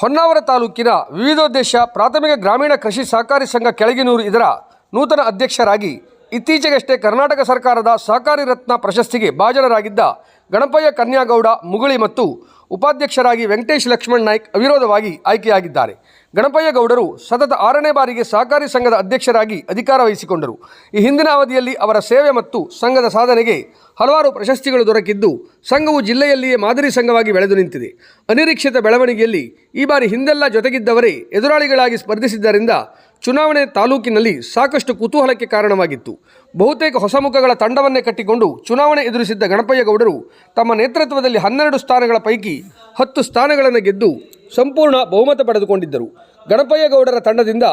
ಹೊನ್ನಾವರ ತಾಲೂಕಿನ ವಿವಿಧೋದ್ದೇಶ ಪ್ರಾಥಮಿಕ ಗ್ರಾಮೀಣ ಕೃಷಿ ಸಹಕಾರಿ ಸಂಘ ಕೆಳಗಿನೂರು ಇದರ ನೂತನ ಅಧ್ಯಕ್ಷರಾಗಿ ಇತ್ತೀಚೆಗಷ್ಟೇ ಕರ್ನಾಟಕ ಸರ್ಕಾರದ ಸಹಕಾರಿ ರತ್ನ ಪ್ರಶಸ್ತಿಗೆ ಭಾಜನರಾಗಿದ್ದ ಗಣಪಯ್ಯ ಕನ್ಯಾಗೌಡ ಮುಗುಳಿ ಮತ್ತು ಉಪಾಧ್ಯಕ್ಷರಾಗಿ ವೆಂಕಟೇಶ್ ಲಕ್ಷ್ಮಣ್ ನಾಯ್ಕ್ ಅವಿರೋಧವಾಗಿ ಆಯ್ಕೆಯಾಗಿದ್ದಾರೆ. ಗಣಪಯ್ಯ ಗೌಡರು ಸತತ ಆರನೇ ಬಾರಿಗೆ ಸಹಕಾರಿ ಸಂಘದ ಅಧ್ಯಕ್ಷರಾಗಿ ಅಧಿಕಾರ ವಹಿಸಿಕೊಂಡರು. ಈ ಹಿಂದಿನ ಅವಧಿಯಲ್ಲಿ ಅವರ ಸೇವೆ ಮತ್ತು ಸಂಘದ ಸಾಧನೆಗೆ ಹಲವಾರು ಪ್ರಶಸ್ತಿಗಳು ದೊರಕಿದ್ದು ಸಂಘವು ಜಿಲ್ಲೆಯಲ್ಲಿಯೇ ಮಾದರಿ ಸಂಘವಾಗಿ ಬೆಳೆದು ನಿಂತಿದೆ. ಅನಿರೀಕ್ಷಿತ ಬೆಳವಣಿಗೆಯಲ್ಲಿ ಈ ಬಾರಿ ಹಿಂದೆಲ್ಲ ಜೊತೆಗಿದ್ದವರೇ ಎದುರಾಳಿಗಳಾಗಿ ಸ್ಪರ್ಧಿಸಿದ್ದರಿಂದ ಚುನಾವಣೆ ತಾಲೂಕಿನಲ್ಲಿ ಸಾಕಷ್ಟು ಕುತೂಹಲಕ್ಕೆ ಕಾರಣವಾಗಿತ್ತು. ಬಹುತೇಕ ಹೊಸ ಮುಖಗಳ ತಂಡವನ್ನೇ ಕಟ್ಟಿಕೊಂಡು ಚುನಾವಣೆ ಎದುರಿಸಿದ್ದ ಗಣಪಯ್ಯಗೌಡರು ತಮ್ಮ ನೇತೃತ್ವದಲ್ಲಿ ಹನ್ನೆರಡು ಸ್ಥಾನಗಳ ಪೈಕಿ ಹತ್ತು ಸ್ಥಾನಗಳನ್ನು ಗೆದ್ದು ಸಂಪೂರ್ಣ ಬಹುಮತ ಪಡೆದುಕೊಂಡಿದ್ದರು. ಗಣಪಯ್ಯಗೌಡರ ತಂಡದಿಂದ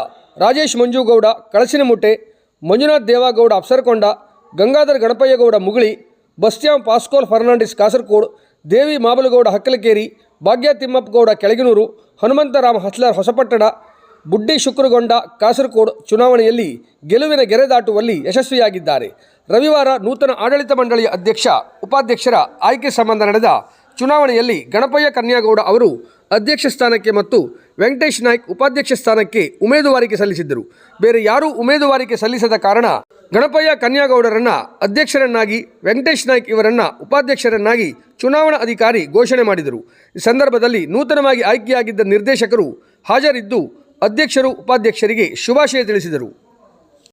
ರಾಜೇಶ್ ಮಂಜುಗೌಡ ಕಳಸಿನಮುಟ್ಟೆ ಮಂಜುನಾಥ್ ದೇವಾಗೌಡ, ಅಪ್ಸರಕೊಂಡ, ಗಂಗಾಧರ್ ಗಣಪಯ್ಯಗೌಡ ಮುಗುಳಿ ಬಸ್ತ್ಯಾಂ ಪಾಸ್ಕೋಲ್ ಫರ್ನಾಂಡಿಸ್ ಕಾಸರಕೋಡ್ ದೇವಿ ಮಾಬಲಗೌಡ ಹಕ್ಕಲಕೇರಿ, ಭಾಗ್ಯ ತಿಮ್ಮಪ್ಪಗೌಡ ಕೆಳಗಿನೂರು, ಹನುಮಂತರಾಮ ಹಸ್ಲರ್ ಹೊಸಪಟ್ಟಣ, ಬುಡ್ಡಿ ಶುಕ್ರಗೊಂಡ ಕಾಸರಕೋಡ್ ಚುನಾವಣೆಯಲ್ಲಿ ಗೆಲುವಿನ ಗೆರೆ ದಾಟುವಲ್ಲಿ ಯಶಸ್ವಿಯಾಗಿದ್ದಾರೆ. ರವಿವಾರ ನೂತನ ಆಡಳಿತ ಮಂಡಳಿಯ ಅಧ್ಯಕ್ಷ, ಉಪಾಧ್ಯಕ್ಷರ ಆಯ್ಕೆ ಸಂಬಂಧ ನಡೆದ ಚುನಾವಣೆಯಲ್ಲಿ ಗಣಪಯ್ಯ ಕನ್ಯಾಗೌಡ ಅವರು ಅಧ್ಯಕ್ಷ ಸ್ಥಾನಕ್ಕೆ ಮತ್ತು ವೆಂಕಟೇಶ್ ನಾಯ್ಕ್ ಉಪಾಧ್ಯಕ್ಷ ಸ್ಥಾನಕ್ಕೆ ಉಮೇದುವಾರಿಕೆ ಸಲ್ಲಿಸಿದ್ದರು. ಬೇರೆ ಯಾರೂ ಉಮೇದುವಾರಿಕೆ ಸಲ್ಲಿಸದ ಕಾರಣ ಗಣಪಯ್ಯ ಕನ್ಯಾಗೌಡರನ್ನ ಅಧ್ಯಕ್ಷರನ್ನಾಗಿ, ವೆಂಕಟೇಶ್ ನಾಯ್ಕ್ ಇವರನ್ನ ಉಪಾಧ್ಯಕ್ಷರನ್ನಾಗಿ ಚುನಾವಣಾ ಅಧಿಕಾರಿ ಘೋಷಣೆ ಮಾಡಿದರು. ಈ ಸಂದರ್ಭದಲ್ಲಿ ನೂತನವಾಗಿ ಆಯ್ಕೆಯಾಗಿದ್ದ ನಿರ್ದೇಶಕರು ಹಾಜರಿದ್ದು ಅಧ್ಯಕ್ಷರು, ಉಪಾಧ್ಯಕ್ಷರಿಗೆ ಶುಭಾಶಯ ತಿಳಿಸಿದರು.